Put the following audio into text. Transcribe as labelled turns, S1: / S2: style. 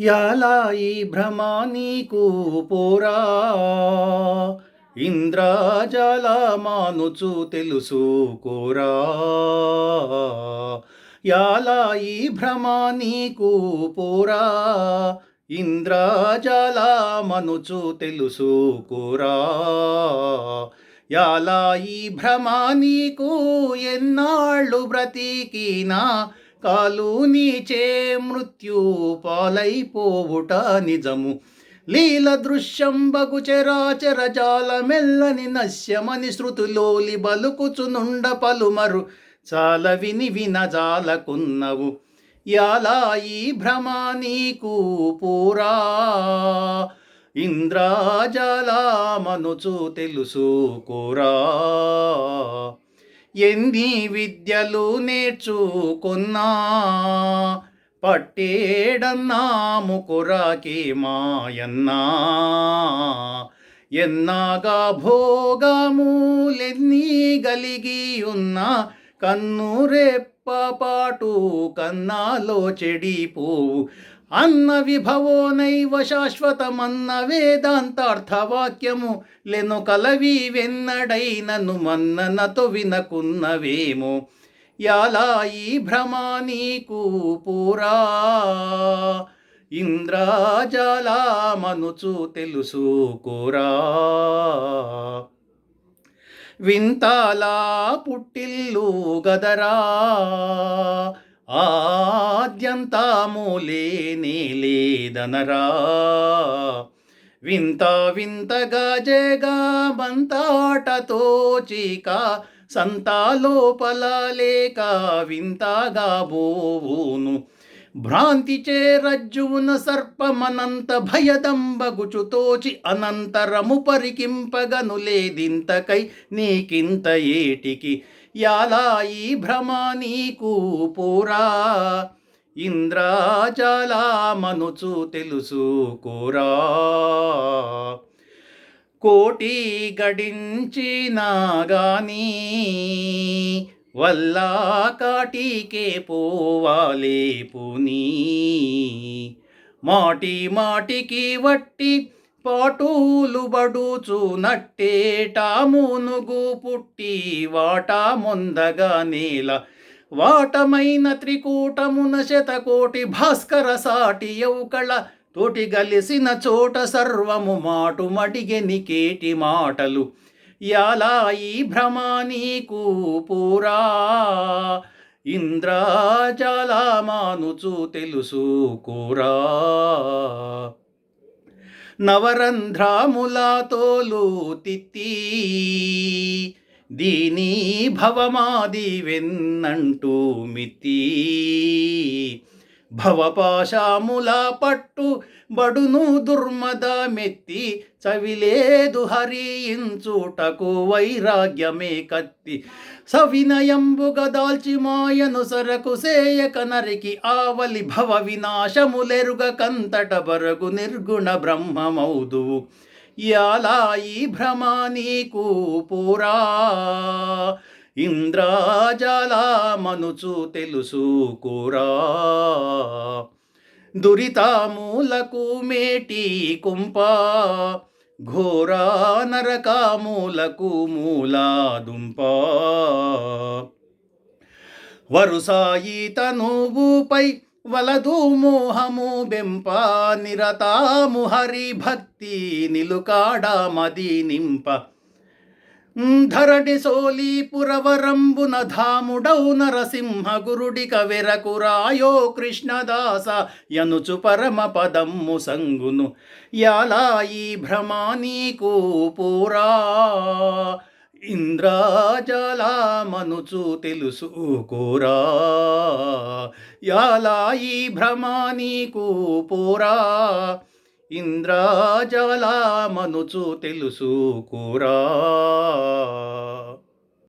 S1: యాలాయి భ్రమా నీకు పోరా? ఇంద్రాజాల మానుచు తెలుసు కోరా? యాలాయి భ్రమా నీకు పోరా? ఇంద్రాజాల మనుచు తెలుసు కోరా? యాలాయి భ్రమా నీకు ఎన్నాళ్ళు బ్రతికినా కాలు నీచే మృత్యు పాలైపోవుట నిజము. లీల దృశ్యం బగుచరాచర జాల మెల్లని నశ్యమని శృతులోలి బలుకుచునుండ పలుమరు చాల విని విన జాలకున్నవు. యాలాయి భ్రమ నీకు పూరా. ఇంద్రాజాల మనుచు తెలుసుకోరా ఎన్ని విద్యలు నేర్చుకున్నా పట్టేడన్నా ముకురాకి మాయన్నా. ఎన్నాగా భోగములెన్ని గలిగి ఉన్న కన్నురెప్పపాటు కన్నాలో చెడిపోవు. అన్న విభవో నైవ శాశ్వతమన్న వేదాంతార్థవాక్యము లెను కలవి వెన్నడైనను మన్ననతో వినకున్నవేమో. యాలాయి భ్రమా నీకు పూరా. ఇంద్రాజాల మనుచు తెలుసు వింతాలా పుట్టిల్లు గదరా. ఆద్యంతామూలేనే లేదనరా వింత వింతగా జగా మంతాటతో చీక సంతాలోపల లేక వింతగా బోవును. భ్రాంతి చే రజ్జువున సర్పమనంత భయదంబగుచుతోచి అనంతరము పరికింపగను లేదింతకై నీకింత ఏటికి. యాలాయి భ్రమ నీకు పోరా. ఇంద్రాజాల మనుచు తెలుసు కోరా కోటి గడించినాగాని వల్ల కాటికే పోవాలే పునీ మాటి మాటికి వట్టి పాటూలు బడుచు నట్టేటా మునుగు పుట్టి వాటా మొందగా నేల. వాటమైన త్రికూటమున శతకోటి భాస్కర సాటి యౌకళ. తోటి గలిసిన చోట సర్వము మాటు మడిగెని కేటి మాటలు. యాలాయి భ్రమ నీకు పూరా? ఇంద్రాజాల మానుచు నవరంధ్రాములాతోలు తిత్తి దీని భవమాది వెన్నంటూ మిత్తి భవపాశాముల పట్టు బడును దుర్మద మెత్తి చవిలేదు హరించుటకు వైరాగ్యమే కత్తి. సవినయంబుగ దాల్చి మాయను సరకు సేయక నరికి ఆవలి భవ వినాశములెరుగ కంతట బరగు నిర్గుణ బ్రహ్మమౌదువు. యాలాయి భ్రమ నీకు పూరా. ఇంద్రాజలామనుచు తెలుసుకోరా. దురితామూలకు మేటి కుంప ఘోరా నరకామూలకు మూలాదుంప వరుసాయి తనువుపై వలదు మోహము బెంప నిరతాము హరి భక్తి నిలుకాడ మది నింప. ధరణి సోలి పురవరంబున ధాముడౌ నరసింహ గురుడి కవెరకురాయో కృష్ణదాస యనుచు పరమ పదమ్ము సంగును. యాలాయి భ్రమానీకు పూరా? ఇంద్రాజల మనుచు తెలుసు కోరా? యాలాయి భ్రమానీకు పూరా? ఇంద్రాజల మనుచు తెలుసు కూరా.